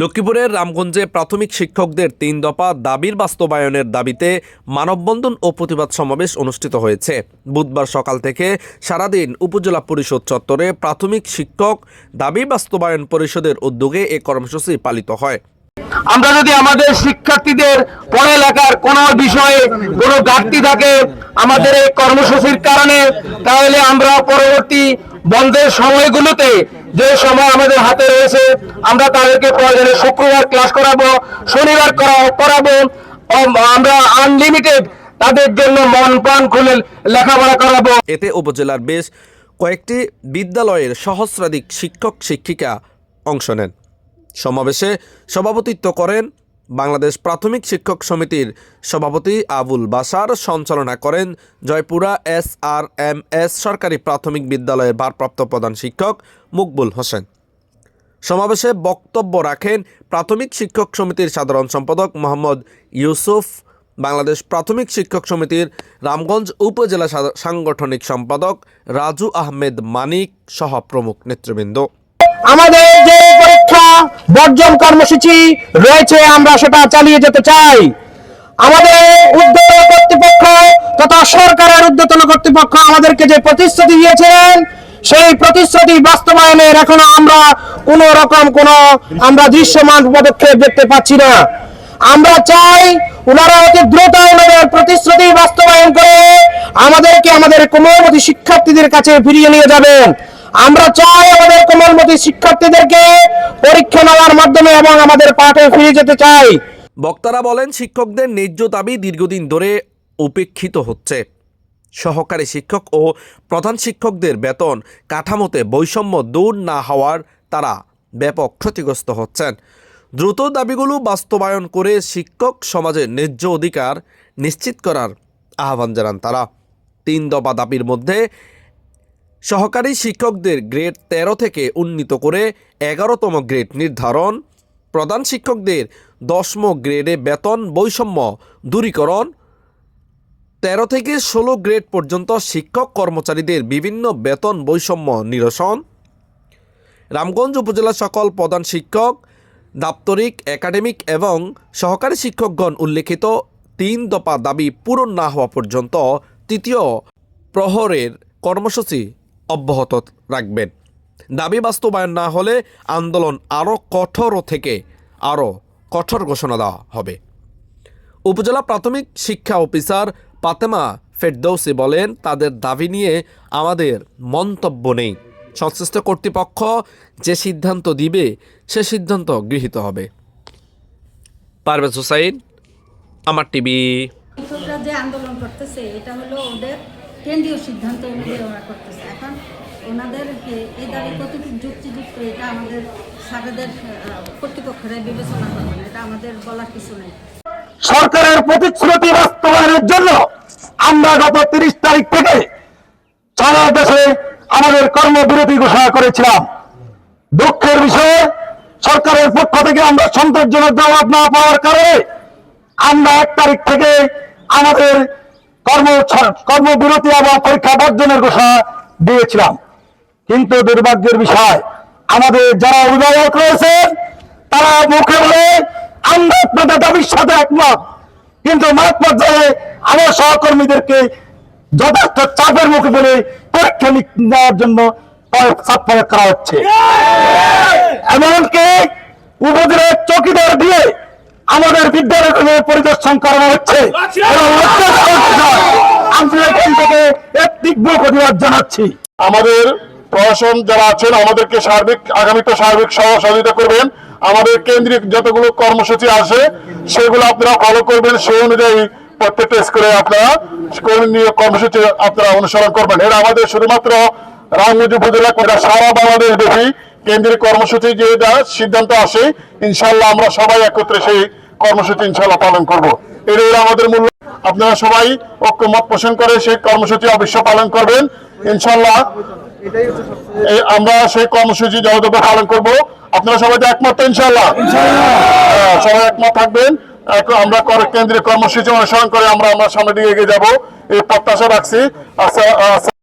লক্ষ্মীপুরের রামগঞ্জে প্রাথমিক শিক্ষকদের তিন দফা দাবির বাস্তবায়নের দাবিতে মানববন্ধন ও প্রতিবাদ সমাবেশ অনুষ্ঠিত হয়েছে। বুধবার সকাল থেকে সারাদিন উপজেলা পরিষদ চত্বরে প্রাথমিক শিক্ষক দাবি বাস্তবায়ন পরিষদের উদ্যোগে এ কর্মসূচি পালিত হয়। আমরা যদি আমাদের শিক্ষার্থীদের পড়ালেখার কোনো বিষয়ে কোনো ঘাটতি থাকে আমাদের এই কর্মসূচির কারণে, তাহলে আমরা পরবর্তী বন্ধের সময়গুলোতে যে সময় আমাদের হাতে রয়েছে, আমরা তাদেরকে প্রয়োজনে শুক্রবার ক্লাস করাবো, শনিবার করাবো। আমরা আনলিমিটেড তাদের জন্য মন প্রাণ খুলে লেখাপড়া করাবো। এতে উপজেলার বেশ কয়েকটি বিদ্যালয়ের সহস্রাধিক শিক্ষক শিক্ষিকা অংশ নেন। সমাবেশে সভাপতিত্ব করেন বাংলাদেশ প্রাথমিক শিক্ষক সমিতির সভাপতি আবুল বাসার সঞ্চালনা করেন Jaipura S R M S সরকারি প্রাথমিক বিদ্যালয়ের ভারপ্রাপ্ত প্রধান শিক্ষক মুকবুল হোসেন। সমাবেশে বক্তব্য রাখেন প্রাথমিক শিক্ষক সমিতির সাধারণ সম্পাদক মোহাম্মদ ইউসুফ, বাংলাদেশ প্রাথমিক শিক্ষক সমিতির রামগঞ্জ উপজেলা সাংগঠনিক সম্পাদক রাজু আহমেদ মানিক সহ প্রমুখ নেতৃবৃন্দ। আমাদের যে বর্জন কর্মসূচি রয়েছে, আমরা সেটা চালিয়ে যেতে চাই। আমাদের উদ্যোতন কর্তৃপক্ষ তথা সরকারের উদ্যোতন কর্তৃপক্ষ আমাদেরকে যে প্রতিশ্রুতি দিয়েছেন সেই প্রতিশ্রুতি বাস্তবায়নের এখনও আমরা কোন রকম কোন আমরা দৃশ্যমান পদক্ষেপ দেখতে পাচ্ছি না। আমরা চাই ওনারা অতি দ্রুত প্রতিশ্রুতি বাস্তবায়ন করে আমাদেরকে আমাদের কোমলমতি শিক্ষার্থীদের কাছে ফিরিয়ে নিয়ে যাবেন। আমরা চাই আমাদের কোমলমতি শিক্ষার্থীদেরকে পরীক্ষা নেওয়ার মাধ্যমে এবং আমাদের পাঠে ফিরে যেতে চাই। বক্তারা বলেন, শিক্ষকদের ন্যায্য দাবি দীর্ঘদিন ধরে উপেক্ষিত হচ্ছে। সহকারী শিক্ষক ও প্রধান শিক্ষকদের বেতন, কাঠামোতে বৈষম্য দূর না হওয়ার তারা ব্যাপক ক্ষতিগ্রস্ত হচ্ছেন। দ্রুত দাবিগুলো বাস্তবায়ন করে শিক্ষক সমাজের ন্যায্য অধিকার নিশ্চিত করার আহ্বান জানান তারা। তিন দফা দাবির মধ্যে সহকারী শিক্ষকদের গ্রেড তেরো থেকে উন্নীত করে এগারোতম গ্রেড নির্ধারণ। প্রধান শিক্ষকদের দশম গ্রেডে বেতন বৈষম্য দূরীকরণ। তেরো থেকে ষোলো গ্রেড পর্যন্ত শিক্ষক কর্মচারীদের বিভিন্ন বেতন বৈষম্য নিরসন। রামগঞ্জ উপজেলা সকল প্রধান শিক্ষক, দাপ্তরিক, একাডেমিক এবং সহকারী শিক্ষকগণ উল্লেখিত তিন দফা দাবি পূরণ না হওয়া পর্যন্ত তৃতীয় প্রহরের কর্মসূচি অব্যাহত রাখবেন। দাবি বাস্তবায়ন না হলে আন্দোলন আরও কঠোর থেকে আরও কঠোর ঘোষণা দেওয়া হবে। উপজেলা প্রাথমিক শিক্ষা অফিসার পাতেমা ফেরদৌসি বলেন, তাদের দাবি নিয়ে আমাদের মন্তব্য নেই। সংশ্লিষ্ট কর্তৃপক্ষ যে সিদ্ধান্ত দিবে, সে সিদ্ধান্ত গৃহীত হবে। পারভেজ হুসাইন, আমার টিভি। শিক্ষকরা যে আন্দোলন করতেছে, এটা হলো ওদের কেন্দ্রীয় সিদ্ধান্ত অনুযায়ী ওরা করতেছে। এখন ওনাদের এই দাবি কতটুকু যুক্তিযুক্ত, এটা আমাদের স্যারেদের কর্তৃপক্ষের বিবেচনা করবেন, এটা আমাদের বলার কিছু নেই। সরকারের প্রতিশ্রুতি বাস্তবায়নের জন্য আমরা গত তিরিশ তারিখ থেকে সারা দেশে আমাদের কর্মবিরতি ঘোষণা করেছিলাম। দুঃখের বিষয়ে, সরকারের পক্ষ থেকে আমরা সন্তোষজনক জবাব না পাওয়ার কারণে আমরা এক তারিখ থেকে আমাদের কর্ম কর্মবিরতি এবং পরীক্ষা বর্জনের ঘোষণা দিয়েছিলাম। কিন্তু দুর্ভাগ্যের বিষয় আমাদের যারা অভিভাবক রয়েছে তারা মুখে বলে আমরা আপনাদের দাবির সাথে একমত। কিন্তু মাঠ পর্যায়ে আমার সহকর্মীদেরকে যথেষ্ট চাপের মুখে ফেলে পরীক্ষা নেওয়ার জন্য চাপ প্রয়োগ করা হচ্ছে। এমনকি উপজেলার চৌকিদার দিয়ে আমাদের বিদ্যালয়ে পরিদর্শন করানো হচ্ছে। আমাদের প্রশাসন যারা আছেন, আমাদেরকে সার্বিক, আগামীতে সার্বিক সহযোগিতা করবেন। আমাদের কেন্দ্রিক যতগুলো কর্মসূচি আছে, সেগুলো আপনারা ফলো করবেন। সেই অনুযায়ী প্রত্যেকটা স্কুলে আপনারা কর্মসূচি আপনারা অনুসরণ করবেন। এটা আমাদের শুধুমাত্র উপজেলা সারা বাংলাদেশ কর্মসূচি সিদ্ধান্ত আসে ইনশাল্লাহ আমরা সবাই একত্রে সেই কর্মসূচি ইনশাল্লাহ পালন করব। এটাই আমাদের মূল্য আপনারা সবাই ঐক্যমত পোষণ করে সেই কর্মসূচি অবশ্য পালন করবেন। ইনশাল্লাহ আমরা সেই কর্মসূচি যথাযথ পালন করব। আপনারা সবাই তো একমত ইনশাল্লাহ হ্যাঁ, সবাই একমত থাকবেন। আমরা কেন্দ্রীয় কর্মসূচি অনুসরণ করে আমরা আমরা সামনের দিকে এগিয়ে যাব। এই প্রত্যাশা রাখছি। আচ্ছা আচ্ছা।